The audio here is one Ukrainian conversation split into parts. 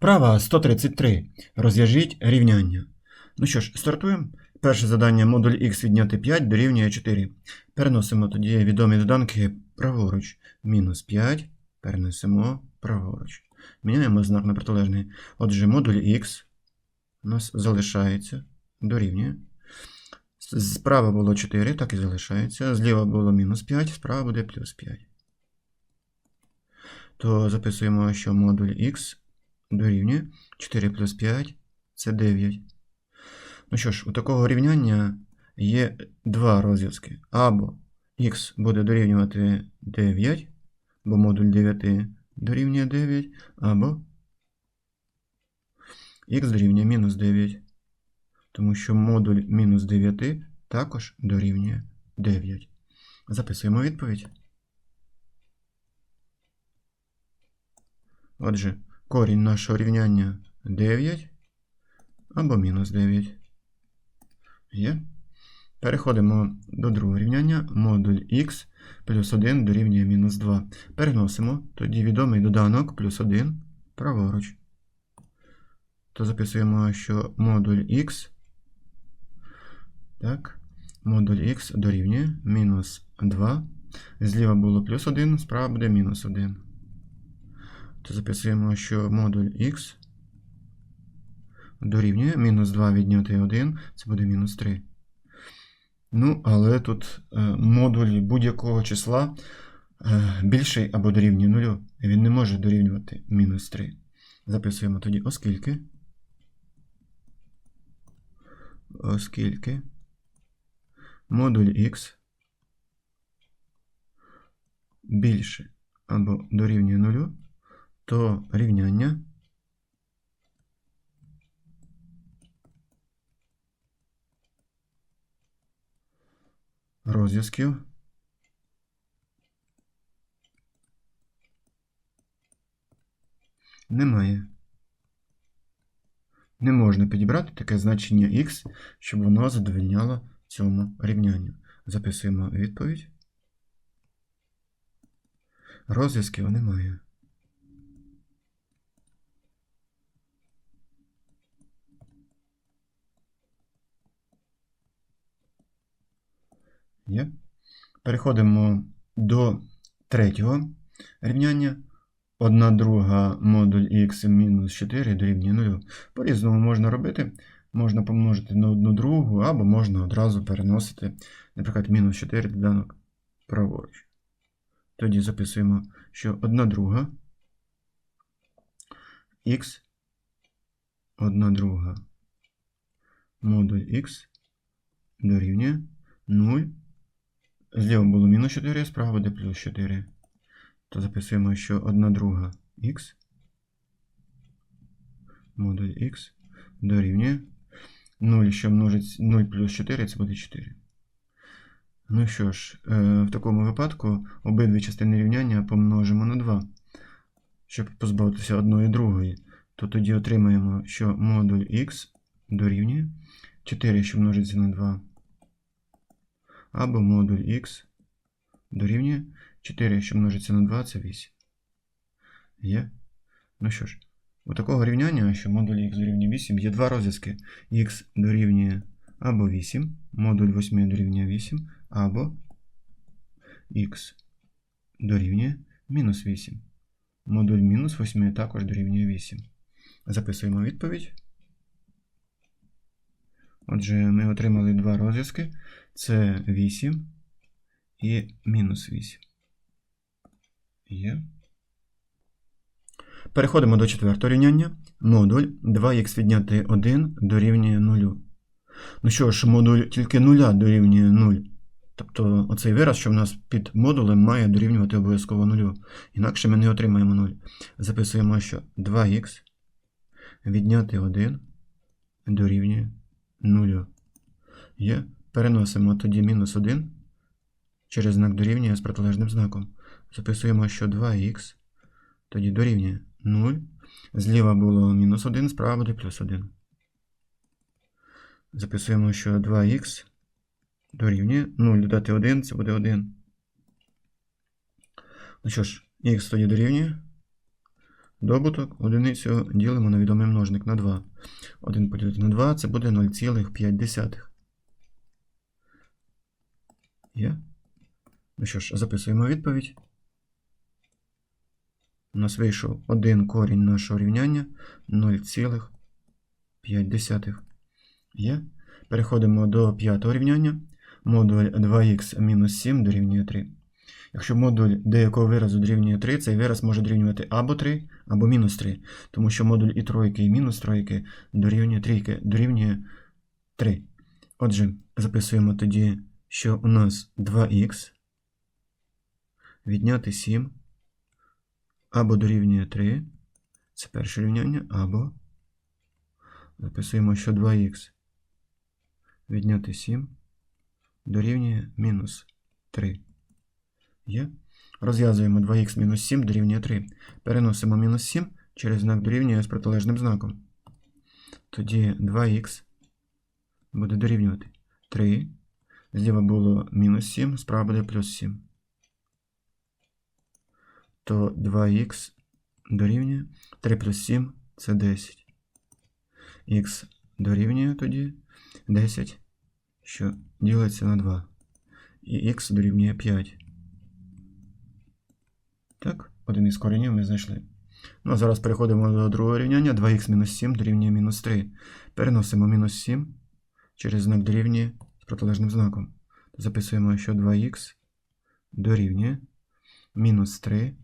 Вправа 133. Розв'яжіть рівняння. Ну що ж, стартуємо. Перше завдання модуль x відняти 5 дорівнює 4. Переносимо тоді відомі доданки праворуч. Мінус 5. Перенесемо праворуч. Міняємо знак на протилежний. Отже, модуль x у нас залишається дорівнює. Справа було 4, так і залишається. Зліва було мінус 5, справа буде плюс 5. То записуємо, що модуль x дорівнює 4 плюс 5 це 9. Ну що ж, у такого рівняння є два розв'язки. Або x буде дорівнювати 9, бо модуль 9 дорівнює 9, або x дорівнює мінус 9, тому що модуль мінус 9 також дорівнює 9. Записуємо відповідь. Отже, корінь нашого рівняння 9 або мінус 9. Є. Переходимо до другого рівняння. Модуль х плюс 1 дорівнює мінус 2. Переносимо тоді відомий доданок плюс 1 праворуч. То записуємо, що модуль х так, модуль х дорівнює мінус 2. Зліва було плюс 1, справа буде мінус 1 то записуємо, що модуль x дорівнює мінус 2 відняти 1, це буде мінус 3. Ну, але тут е, модуль будь-якого числа е, більший або дорівнює 0. Він не може дорівнювати мінус 3. Записуємо тоді, оскільки. Оскільки модуль x більше або дорівнює 0, то рівняння розв'язків немає. Не можна підібрати таке значення x, щоб воно задовольняло цьому рівнянню. Записуємо відповідь. Розв'язків немає. Є. Переходимо до третього рівняння. 1 друга модуль х мінус 4 дорівнює 0. По-різному можна робити. Можна помножити на одну другу, або можна одразу переносити, наприклад, мінус 4 доданок праворуч. Тоді записуємо, що 1 друга х, 1 друга модуль х дорівнює 0. Зліва було мінус 4, справа буде плюс 4. То записуємо, що 1 друга х, модуль х дорівнює 0, що множить 0 плюс 4, це буде 4. Ну що ж, е, в такому випадку обидві частини рівняння помножимо на 2, щоб позбавитися одної другої. То тоді отримаємо, що модуль х дорівнює 4, що множиться на 2 або модуль x дорівнює 4, що множиться на 2, це 8. Є? Ну що ж, у такого рівняння, що модуль x дорівнює 8, є два розв'язки. x дорівнює або 8, модуль 8 дорівнює 8, або x дорівнює мінус 8. Модуль мінус 8 також дорівнює 8. Записуємо відповідь. Отже, ми отримали два розв'язки. Це 8 і мінус 8. Є. Переходимо до четвертого рівняння. Модуль 2х відняти 1 дорівнює 0. Ну що ж, модуль тільки 0 дорівнює 0. Тобто оцей вираз, що в нас під модулем, має дорівнювати обов'язково 0. Інакше ми не отримаємо 0. Записуємо, що 2х відняти 1 дорівнює 0. Є. Переносимо тоді мінус 1 через знак дорівнює з протилежним знаком. Записуємо, що 2х тоді дорівнює 0. Зліва було мінус 1, справа буде плюс 1. Записуємо, що 2х дорівнює 0 додати 1, це буде 1. Ну що ж, х тоді дорівнює Добуток одиницю ділимо на відомий множник на 2. 1 поділити на 2 це буде 0,5. Є? Ну що ж, записуємо відповідь. У нас вийшов один корінь нашого рівняння 0,5. Є. Переходимо до п'ятого рівняння. Модуль 2х мінус 7 дорівнює 3. Якщо модуль деякого виразу дорівнює 3, цей вираз може дорівнювати або 3, або мінус 3. Тому що модуль і тройки, і мінус тройки дорівнює трійки, дорівнює 3. Отже, записуємо тоді, що у нас 2х відняти 7 або дорівнює 3. Це перше рівняння, або записуємо, що 2х відняти 7 дорівнює мінус 3. Є. Розв'язуємо 2х мінус 7 дорівнює 3. Переносимо мінус 7 через знак дорівнює з протилежним знаком. Тоді 2х буде дорівнювати 3. Зліва було мінус 7, справа буде плюс 7. То 2х дорівнює 3 плюс 7 це 10. Х дорівнює тоді 10, що ділиться на 2. І х дорівнює 5. Так, один із коренів ми знайшли. Ну, а зараз переходимо до другого рівняння. 2х мінус 7 дорівнює мінус 3. Переносимо мінус 7 через знак дорівнює протилежним знаком. Записуємо, що 2х дорівнює мінус 3.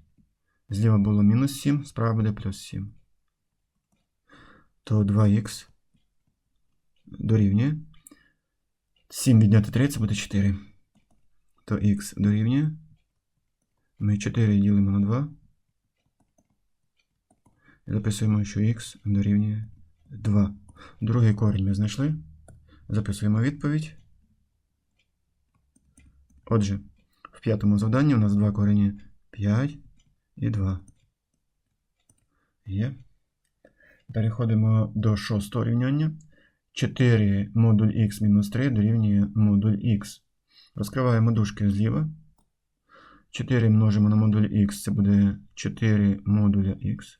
Зліва було мінус 7, справа буде плюс 7. То 2х дорівнює. 7 відняти 3 це буде 4. То х дорівнює. Ми 4 ділимо на 2. І записуємо, що х дорівнює 2. Другий корінь ми знайшли. Записуємо відповідь. Отже, в п'ятому завданні у нас два корені 5 і 2. Є. Переходимо до шостого рівняння. 4 модуль х мінус 3 дорівнює модуль х. Розкриваємо дужки зліва. 4 множимо на модуль х, це буде 4 модуля х.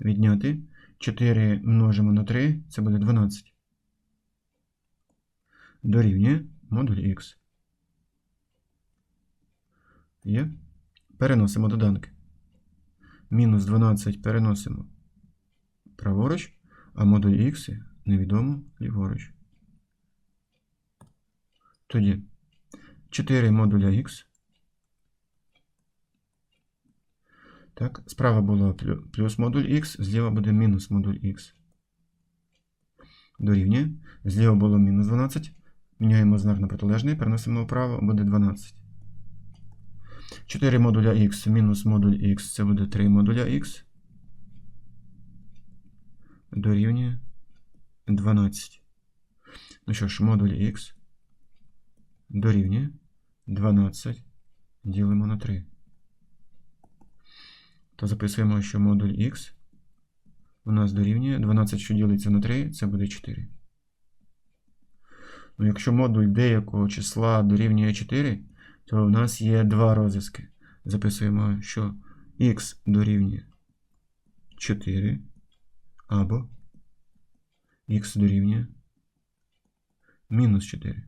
Відняти. 4 множимо на 3, це буде 12. Дорівнює модуль х. Є. Переносимо доданки. Мінус 12 переносимо праворуч, а модуль х невідомо ліворуч. Тоді 4 модуля х. Так, справа було плюс модуль х, зліва буде мінус модуль х. Дорівнює. Зліва було мінус 12. Міняємо знак на протилежний, переносимо вправо, буде 12. 4 модуля х мінус модуль х це буде 3 модуля х. Дорівнює 12. Ну що ж, модуль х дорівнює 12. Ділимо на 3. То записуємо, що модуль х у нас дорівнює 12, що ділиться на 3, це буде 4. Ну, якщо модуль деякого числа дорівнює 4, то у нас є два розв'язки. Записуємо, що х дорівнює 4 або х дорівнює мінус 4.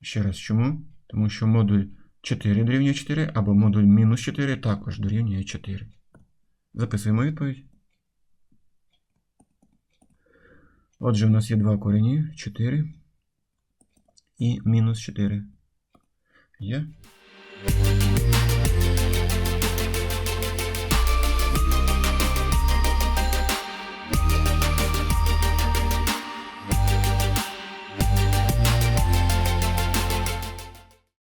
Ще раз чому? Тому що модуль 4 дорівнює 4 або модуль мінус 4 також дорівнює 4. Записуємо відповідь. Отже, у нас є два корені 4 і мінус 4. Є.